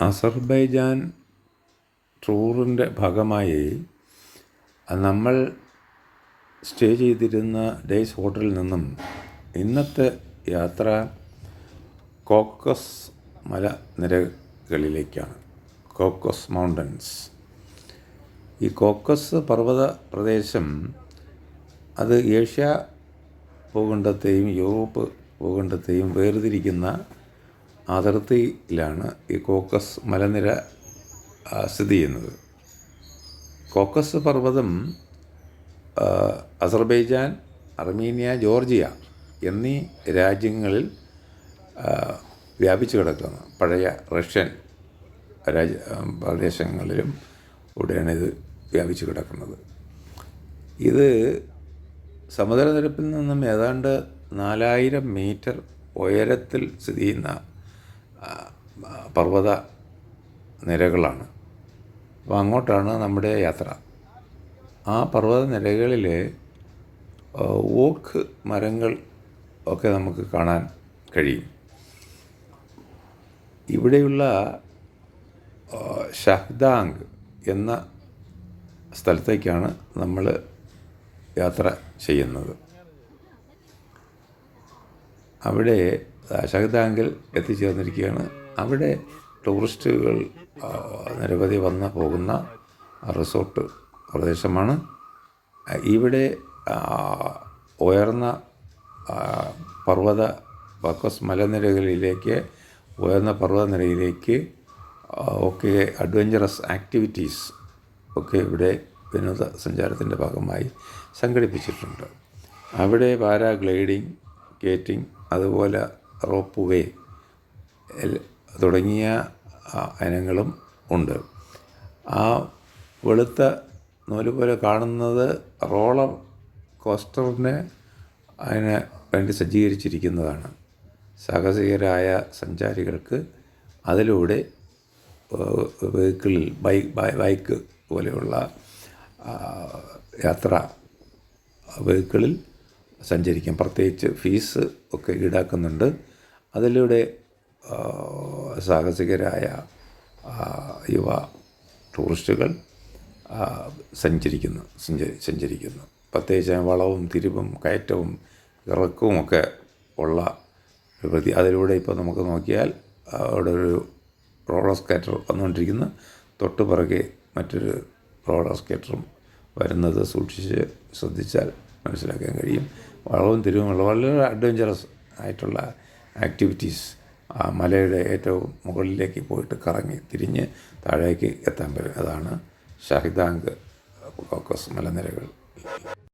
Azerbaijan ടൂറിന്റെ ഭാഗമായി നമ്മൾ stay ചെയ്തിരുന്ന ഡേയ്സ് ഹോട്ടലിൽ നിന്നും ഇന്നത്തെ യാത്ര കോക്കസ് മല നിരകളിലേക്കാണ്. Caucasus mountains. ഈ കോക്കസ് പർവത പ്രദേശം അത് ഏഷ്യ ഭൂഖണ്ഡത്തെയും യൂറോപ്പ് ഭൂഖണ്ഡത്തെയും വേർതിരിക്കുന്ന അതിർത്തിയിലാണ് ഈ കോക്കസ് മലനിര സ്ഥിതി ചെയ്യുന്നത്. കോക്കസ് പർവതം അസർബൈജാൻ അർമീനിയ ജോർജിയ എന്നീ രാജ്യങ്ങളിൽ വ്യാപിച്ചു കിടക്കുന്ന. പഴയ റഷ്യൻ രാജ പ്രദേശങ്ങളിലും കൂടെയാണ് ഇത് വ്യാപിച്ചു കിടക്കുന്നത്. ഇത് സമുദ്രനിരപ്പിൽ നിന്നും ഏതാണ്ട് നാലായിരം മീറ്റർ ഉയരത്തിൽ സ്ഥിതി ചെയ്യുന്ന പർവത നിരകളാണ്. അപ്പോൾ അങ്ങോട്ടാണ് നമ്മുടെ യാത്ര. ആ പർവത നിരകളിൽ ഓക്ക് മരങ്ങൾ ഒക്കെ നമുക്ക് കാണാൻ കഴിയും. ഇവിടെയുള്ള ഷഹ്ദാങ് എന്ന സ്ഥലത്തേക്കാണ് നമ്മൾ യാത്ര ചെയ്യുന്നത്. അവിടെ ഷഹദാങ്കിൽ എത്തിച്ചേർന്നിരിക്കുകയാണ്. അവിടെ ടൂറിസ്റ്റുകൾ നിരവധി വന്ന് പോകുന്ന റിസോർട്ട് പ്രദേശമാണ്. ഇവിടെ ഉയർന്ന പർവത ബക്കസ് മലനിരകളിലേക്ക് ഉയർന്ന പർവതനിരയിലേക്ക് ഒക്കെ അഡ്വഞ്ചറസ് ആക്ടിവിറ്റീസ് ഒക്കെ ഇവിടെ വിനോദസഞ്ചാരത്തിന്റെ ഭാഗമായി സംഘടിപ്പിച്ചിട്ടുണ്ട്. അവിടെ പാരാഗ്ലൈഡിങ് കേറ്റിംഗ് അതുപോലെ റോപ്പ് വേ തുടങ്ങിയ ഇനങ്ങളും ഉണ്ട്. ആ വെളുത്ത നൂൽ പോലെ കാണുന്നത് റോളർ കോസ്റ്ററിനെ അതിന് വേണ്ടി സജ്ജീകരിച്ചിരിക്കുന്നതാണ്. സാഹസികരായ സഞ്ചാരികൾക്ക് അതിലൂടെ വെഹിക്കിളിൽ ബൈക്ക് ബൈക്ക് പോലെയുള്ള യാത്ര വെഹിക്കിളിൽ സഞ്ചരിക്കാം. പ്രത്യേകിച്ച് ഫീസ് ഒക്കെ ഈടാക്കുന്നുണ്ട്. അതിലൂടെ സാഹസികരായ യുവ ടൂറിസ്റ്റുകൾ സഞ്ചരിക്കുന്നു സഞ്ചരി സഞ്ചരിക്കുന്നു. പ്രത്യേകിച്ച് വളവും തിരിവും കയറ്റവും ഇറക്കവും ഒക്കെ ഉള്ള പ്രതി അതിലൂടെ ഇപ്പോൾ നമുക്ക് നോക്കിയാൽ അവിടെ ഒരു റോളർ സ്കേറ്റർ വന്നുകൊണ്ടിരിക്കുന്നു. തൊട്ട് പിറകെ മറ്റൊരു റോളർ സ്കേറ്ററും വരുന്നത് സൂക്ഷിച്ച് ശ്രദ്ധിച്ചാൽ മനസ്സിലാക്കാൻ കഴിയും. വളവും തിരിവുമുള്ള വളരെ അഡ്വഞ്ചറസ് ആയിട്ടുള്ള ആക്ടിവിറ്റീസ് ആ മലയുടെ ഏറ്റവും മുകളിലേക്ക് പോയിട്ട് കറങ്ങി തിരിഞ്ഞ് താഴേക്ക് എത്താൻ പറ്റും. അതാണ് ഷഹിദാങ്ക് കോക്കസ് മലനിരകൾ.